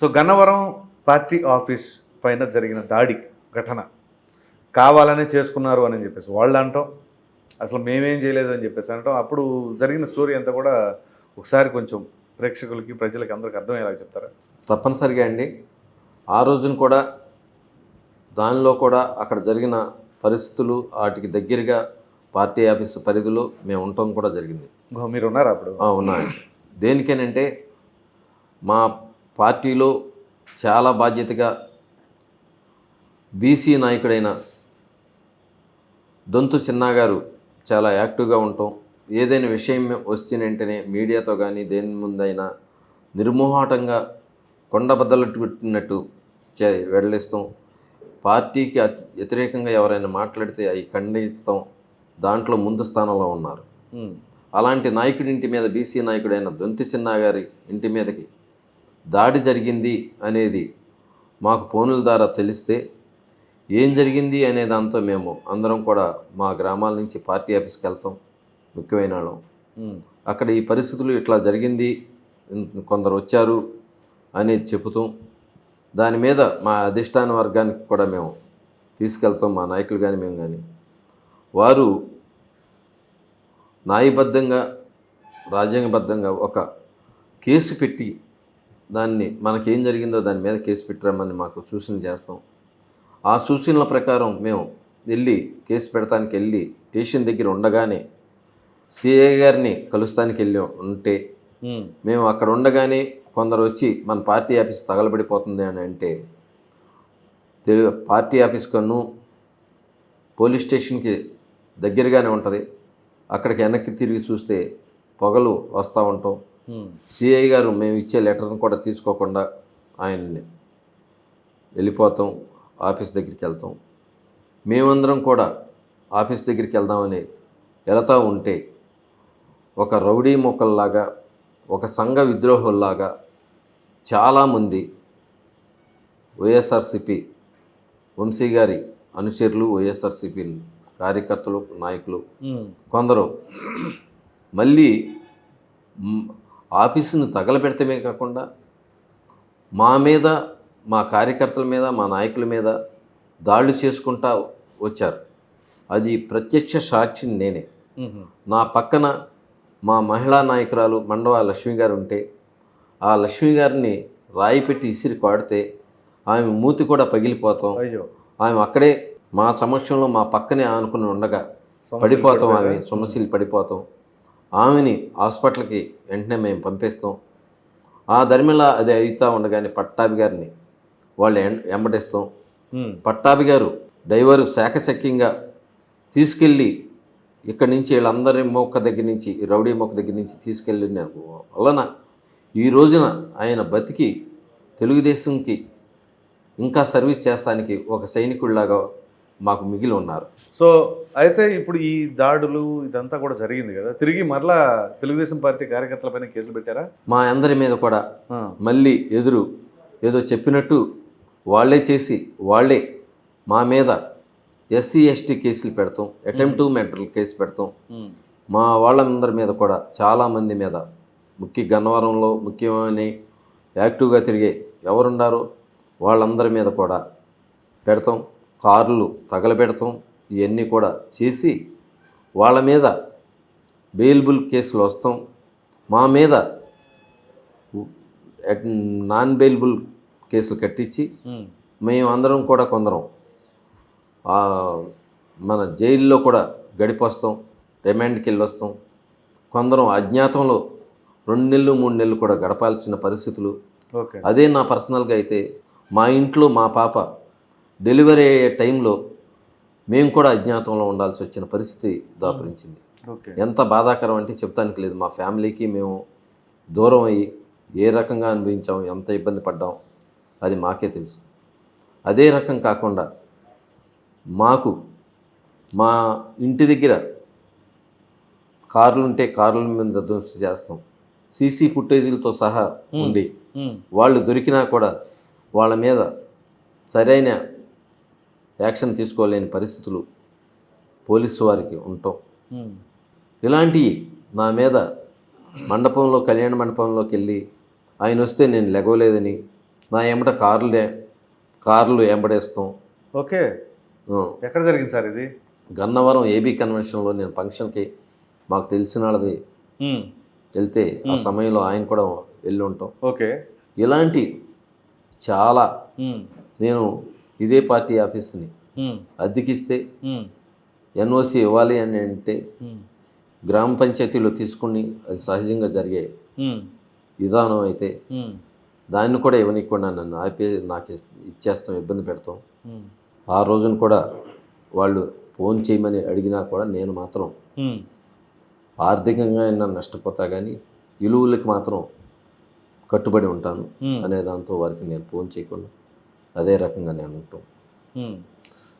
So Gannavaram party office పైన జరిగిన దాడి ఘటన కావాలనే చేసుకున్నారు అని చెప్పేసి వాళ్ళు అంటాం. అసలు మేమేం చేయలేదు అని చెప్పేసి అంటాం. అప్పుడు జరిగిన స్టోరీ అంతా కూడా ఒకసారి కొంచెం ప్రేక్షకులకి ప్రజలకి అందరికి అర్థమయ్యేలా చెప్తారా? తప్పనిసరిగా అండి. ఆ రోజున కూడా దానిలో కూడా అక్కడ జరిగిన పరిస్థితులు వాటికి దగ్గరగా పార్టీ ఆఫీసు పరిధిలో మేము ఉండటం కూడా జరిగింది. మీరు ఉన్నారా అప్పుడు? ఉన్నాయి దేనికేనంటే మా పార్టీలో చాలా బాధ్యతగా బీసీ నాయకుడైన దొంతు చిన్నా గారు చాలా యాక్టివ్గా ఉంటాం ఏదైనా విషయం వచ్చిన వెంటనే మీడియాతో కానీ దేని ముందైనా నిర్మోహాటంగా కొండబద్దలట్టు పెట్టినట్టు చే వెడలిస్తాం. పార్టీకి వ్యతిరేకంగా ఎవరైనా మాట్లాడితే అవి ఖండిస్తాం. దాంట్లో ముందు స్థానంలో ఉన్నారు. అలాంటి నాయకుడి ఇంటి మీద బీసీ నాయకుడైన దొంతి చిన్నా గారి ఇంటి మీదకి దాడి జరిగింది అనేది మాకు ఫోనుల ద్వారా తెలిస్తే ఏం జరిగింది అనే దాంతో మేము అందరం కూడా మా గ్రామాల నుంచి పార్టీ ఆఫీస్కి వెళ్తాం ముఖ్యమైన వాళ్ళం. అక్కడ ఈ పరిస్థితులు ఇట్లా జరిగింది కొందరు వచ్చారు అనేది చెబుతాం దాని మీద మా అధిష్టాన వర్గానికి కూడా మేము తీసుకెళ్తాం మా నాయకులు కానీ మేము కానీ వారు న్యాయబద్ధంగా రాజ్యాంగబద్ధంగా ఒక కేసు పెట్టి దాన్ని మనకేం జరిగిందో దాని మీద కేసు పెట్టిరమ్మని మాకు సూచన చేస్తాం ఆ సూచనల ప్రకారం మేము వెళ్ళి కేసు పెడతానికి వెళ్ళి స్టేషన్ దగ్గర ఉండగానే సిఐ గారిని కలుస్తానికి వెళ్ళి ఉంటే. మేము అక్కడ ఉండగానే కొందరు వచ్చి మన పార్టీ ఆఫీస్ తగలబడిపోతుంది అని అంటే పార్టీ ఆఫీస్ కన్ను పోలీస్ స్టేషన్కి దగ్గరగానే ఉంటుంది అక్కడికి వెనక్కి తిరిగి చూస్తే పొగలు వస్తూ ఉంటాం. సిఐ గారు మేము ఇచ్చే లెటర్ని కూడా తీసుకోకుండా ఆయన్ని వెళ్ళిపోతాం ఆఫీస్ దగ్గరికి వెళ్తాం మేమందరం కూడా ఆఫీస్ దగ్గరికి వెళ్దామని వెళతా ఉంటే ఒక రౌడీ మొక్కల్లాగా ఒక సంఘ విద్రోహుల్లాగా చాలామంది వైఎస్ఆర్సిపి వంశీ గారి అనుచరులు వైఎస్ఆర్సిపి కార్యకర్తలు నాయకులు. కొందరు మళ్ళీ ఆఫీసును తగలబెడతమే కాకుండా మా మీద మా కార్యకర్తల మీద మా నాయకుల మీద దాడులు చేసుకుంటా వచ్చారు. అది ప్రత్యక్ష సాక్షిని నేనే. నా పక్కన మా మహిళా నాయకురాలు మండవ లక్ష్మి గారు ఉంటే ఆ లక్ష్మి గారిని రాయి పెట్టి ఇసిరి కొడితే ఆమె మూతి కూడా పగిలిపోతాం. ఆమె అక్కడే మా సమక్షంలో మా పక్కనే ఆనుకుని ఉండగా పడిపోతాం ఆమె సొమ్మశీలు పడిపోతాం. ఆమెని హాస్పిటల్కి వెంటనే మేము పంపిస్తాం ఆ ధర్మిలా అది అవుతూ ఉండగానే పట్టాభి గారిని వాళ్ళు ఎం- వెంబడిస్తాం. పట్టాభి గారు డ్రైవరు శాఖశక్యంగా తీసుకెళ్ళి ఇక్కడి నుంచి వీళ్ళందరి మొక్క దగ్గర నుంచి రౌడీ మొక్క దగ్గర నుంచి తీసుకెళ్ళిన వలన ఈ రోజున ఆయన బతికి తెలుగుదేశంకి ఇంకా సర్వీస్ చేస్తానికి ఒక సైనికుడిలాగా మాకు మిగిలి ఉన్నారు. సో అయితే ఇప్పుడు ఈ దాడులు ఇదంతా కూడా జరిగింది కదా. తిరిగి మరలా తెలుగుదేశం పార్టీ కార్యకర్తలపైన కేసులు పెట్టారా? మా అందరి మీద కూడా. మళ్ళీ ఎదురు ఏదో చెప్పినట్టు వాళ్ళే చేసి వాళ్ళే మా మీద ఎస్సీ ఎస్టీ కేసులు పెడతాం అటెంప్ట్ టు మెటల్ కేసు పెడతాం. మా వాళ్ళందరి మీద కూడా చాలామంది మీద ముఖ్య గన్నవరంలో ముఖ్యమైన యాక్టివ్గా తిరిగే ఎవరుండారో వాళ్ళందరి మీద కూడా పెడతాం. కార్లు తగలబెడతాం ఇవన్నీ కూడా చేసి వాళ్ళ మీద బెయిల్బుల్ కేసులు వస్తాం. మా మీద నాన్ బెయిల్బుల్ కేసులు కట్టించి. మేము అందరం కూడా కొందరం మన జైల్లో కూడా గడిపొస్తాం రిమాండ్కి వెళ్ళి వస్తాం కొందరం అజ్ఞాతంలో రెండు నెలలు మూడు నెలలు కూడా గడపాల్సిన పరిస్థితులు. ఓకే. అదే నా పర్సనల్గా అయితే మా ఇంట్లో మా పాప డెలివరీ అయ్యే టైంలో మేము కూడా అజ్ఞాతంలో ఉండాల్సి వచ్చిన పరిస్థితి దాపురించింది. ఓకే ఎంత బాధాకరం అంటే చెప్తానికి లేదు. మా ఫ్యామిలీకి మేము దూరం అయ్యి ఏ రకంగా అనుభవించాం ఎంత ఇబ్బంది పడ్డాం అది మాకే తెలుసు. అదే రకం కాకుండా మాకు మా ఇంటి దగ్గర కార్లు ఉంటే కార్ల మీద ధ్వంసం చేస్తాం. సీసీ ఫుటేజీలతో సహా ఉండి ఉమ్. వాళ్ళు దొరికినా కూడా వాళ్ళ మీద సరైన యాక్షన్ తీసుకోలేని పరిస్థితులు పోలీసు వారికి ఉంటాం. ఇలాంటివి నా మీద మండపంలో కళ్యాణ మండపంలోకి వెళ్ళి ఆయన వస్తే నేను లెగవలేదని నా ఎమ్మట కార్లు కార్లు ఎంబడేస్తాం ఓకే. ఎక్కడ జరిగింది సార్ ఇది? గన్నవరం ఏబీ కన్వెన్షన్లో నేను ఫంక్షన్కి మాకు తెలిసిన వాళ్ళది వెళ్తే ఆ సమయంలో ఆయన కూడా వెళ్ళి ఉంటాం. ఓకే. ఇలాంటి చాలా నేను ఇదే పార్టీ ఆఫీస్ని అద్దెకిస్తే ఎన్ఓసి ఇవ్వాలి అని అంటే గ్రామ పంచాయతీలో తీసుకుని అది సహజంగా జరిగే విధానం అయితే దాన్ని కూడా ఇవ్వనీయకుండా నన్ను ఆపే నాకు ఇచ్చేస్తాం ఇబ్బంది పెడతాం. ఆ రోజున కూడా వాళ్ళు ఫోన్ చేయమని అడిగినా కూడా నేను మాత్రం ఆర్థికంగా అయినా నష్టపోతా కానీ విలువలకి మాత్రం కట్టుబడి ఉంటాను అనే దాంతో వారికి నేను ఫోన్ చేయకుండా అదే రకంగా నేను ఉంటాం